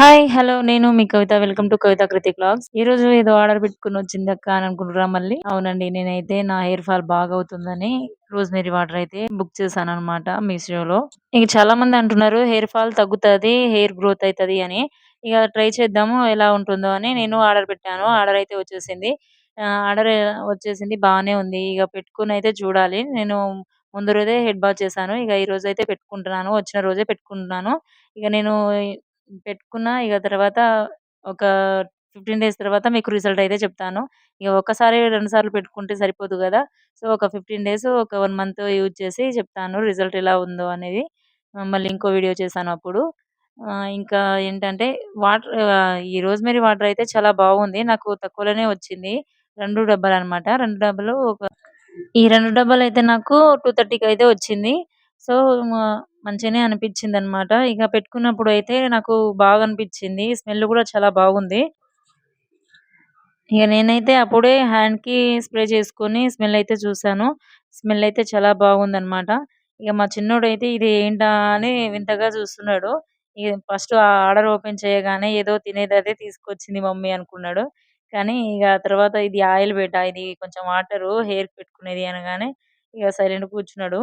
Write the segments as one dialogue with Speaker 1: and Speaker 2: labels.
Speaker 1: Hi hello నేను మీ Kavitha. Welcome to Kavitha Kriti blogs ఈ రోజు ఏదో ఆర్డర్ పెట్టుకుని వచ్చింది అక్క అని అనుకుంటున్నా మళ్ళీ? అవునండి నేనైతే నా హెయిర్ ఫాల్ బాగా అవుతుందని రోజ్మేరీ వాటర్ అయితే బుక్ చేశాను అనమాట మీషోలో ఇక చాలా మంది అంటున్నారు హెయిర్ ఫాల్ తగ్గుతుంది హెయిర్ గ్రోత్ అవుతుంది అని. ఇక ట్రై చేద్దాము ఎలా ఉంటుందో అని నేను ఆర్డర్ పెట్టాను. ఆర్డర్ అయితే వచ్చేసింది. ఆర్డర్ వచ్చేసింది బాగానే ఉంది. ఇక పెట్టుకుని అయితే చూడాలి. నేను ముందు రోజే హెడ్ బాత్ చేశాను. ఇక ఈ రోజు అయితే పెట్టుకుంటున్నాను వచ్చిన రోజే పెట్టుకుంటున్నాను. ఇక నేను పెట్టుకున్న ఇక తర్వాత ఒక ఫిఫ్టీన్ డేస్ తర్వాత మీకు రిజల్ట్ అయితే చెప్తాను. ఇక ఒక్కసారి రెండు సార్లు పెట్టుకుంటే సరిపోదు కదా. సో ఒక ఫిఫ్టీన్ డేస్ ఒక వన్ మంత్ యూజ్ చేసి చెప్తాను రిజల్ట్ ఎలా ఉందో అనేది. మళ్ళీ ఇంకో వీడియో చేశాను అప్పుడు. ఇంకా ఏంటంటే వాటర్ ఈ రోజ్మేరీ వాటర్ అయితే చాలా బాగుంది. నాకు తక్కువలోనే వచ్చింది. రెండు డబ్బాలు అనమాట రెండు డబ్బాలు ఒక ఈ రెండు డబ్బాలు అయితే నాకు టూ థర్టీకి అయితే వచ్చింది. సో మంచిగానే అనిపించింది అన్నమాట ఇక పెట్టుకున్నప్పుడు అయితే నాకు బాగా అనిపించింది స్మెల్ కూడా చాలా బాగుంది. ఇక నేనైతే అప్పుడే హ్యాండ్కి స్ప్రే చేసుకొని స్మెల్ అయితే చూసాను. స్మెల్ అయితే చాలా బాగుంది అనమాట ఇక మా చిన్నోడు అయితే ఇది ఏంటా అని వింతగా చూస్తున్నాడు. ఇక ఫస్ట్ ఆర్డర్ ఓపెన్ చేయగానే ఏదో తినేది అదే తీసుకొచ్చింది మమ్మీ అనుకున్నాడు. కానీ ఇక తర్వాత ఇది ఆయిల్ బేట ఇది కొంచెం వాటర్ హెయిర్ పెట్టుకునేది అనగానే ఇక సైలెంట్ కూర్చున్నాడు.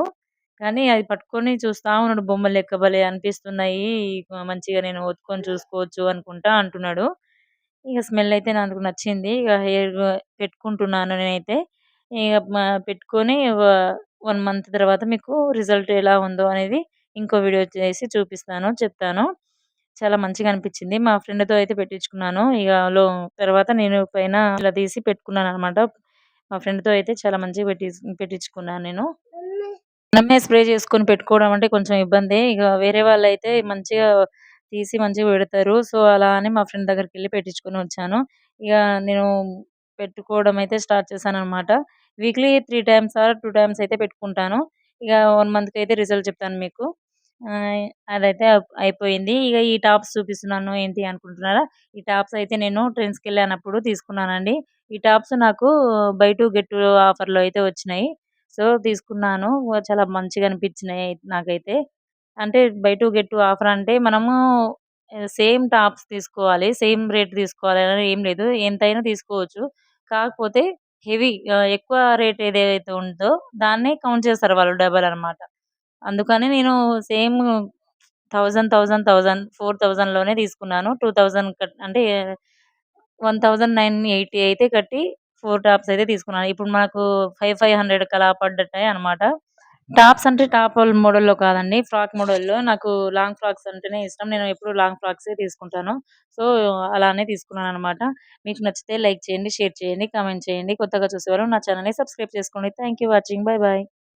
Speaker 1: కానీ అది పట్టుకొని చూస్తా ఉన్నాడు. బొమ్మలు లెక్క భలే అనిపిస్తున్నాయి. మంచిగా నేను ఒత్తుకొని చూసుకోవచ్చు అనుకుంటా అంటున్నాడు. ఇక స్మెల్ అయితే నాకు నచ్చింది. ఇక హెయిర్ పెట్టుకుంటున్నాను నేనైతే. ఇక పెట్టుకొని వన్ మంత్ తర్వాత మీకు రిజల్ట్ ఎలా ఉందో అనేది ఇంకో వీడియో చేసి చూపిస్తాను చెప్తాను. చాలా మంచిగా అనిపించింది. మా ఫ్రెండ్తో అయితే పెట్టించుకున్నాను. ఇక లో తర్వాత నేను పైన ఇలా తీసి పెట్టుకున్నాను అనమాట మా ఫ్రెండ్తో అయితే చాలా మంచిగా పెట్టి పెట్టించుకున్నాను నేను. మనమే స్ప్రే చేసుకొని పెట్టుకోవడం అంటే కొంచెం ఇబ్బందే. ఇక వేరే వాళ్ళు అయితే మంచిగా తీసి మంచిగా పెడతారు. సో అలా అని మా ఫ్రెండ్ దగ్గరికి వెళ్ళి పెట్టించుకొని వచ్చాను. ఇక నేను పెట్టుకోవడం అయితే స్టార్ట్ చేశాను అనమాట weekly three times or two times అయితే పెట్టుకుంటాను. ఇక వన్ మంత్కి అయితే రిజల్ట్ చెప్తాను మీకు. అదైతే అయిపోయింది. ఇక ఈ టాప్స్ చూపిస్తున్నాను ఏంటి అనుకుంటున్నారా? ఈ టాప్స్ అయితే నేను ట్రెండ్స్కి వెళ్ళినప్పుడు తీసుకున్నానండి. ఈ టాప్స్ నాకు బై టూ గెట్ ఆఫర్లో అయితే వచ్చినాయి. సో తీసుకున్నాను. చాలా మంచిగా అనిపించినాయి నాకైతే. అంటే buy two get two offer అంటే మనము సేమ్ టాప్స్ తీసుకోవాలి సేమ్ రేట్ తీసుకోవాలి అని ఏం లేదు. ఎంతైనా తీసుకోవచ్చు. కాకపోతే హెవీ ఎక్కువ రేట్ ఏదైతే ఉందో దాన్నే కౌంట్ చేస్తారు వాళ్ళు డబల్ అనమాట అందుకని నేను same thousand thousand thousand four థౌజండ్లోనే తీసుకున్నాను. టూ థౌజండ్ అంటే వన్ థౌజండ్ నైన్ ఎయిటీ అయితే కట్టి ఫోర్ టాప్స్ అయితే తీసుకున్నాను. ఇప్పుడు మనకు ఫైవ్ ఫైవ్ హండ్రెడ్ అలా పడ్డట్టాయి అనమాట టాప్స్ అంటే టాప్ మోడల్లో కాదండి. ఫ్రాక్ మోడల్లో. నాకు లాంగ్ ఫ్రాక్స్ అంటేనే ఇష్టం. నేను ఎప్పుడు లాంగ్ ఫ్రాక్స్ తీసుకుంటాను. సో అలానే తీసుకున్నాను అనమాట మీకు నచ్చితే లైక్ చేయండి షేర్ చేయండి కామెంట్ చేయండి. కొత్తగా చూసేవారు నా ఛానల్ని సబ్స్క్రైబ్ చేసుకోండి. Thank watching. Bye bye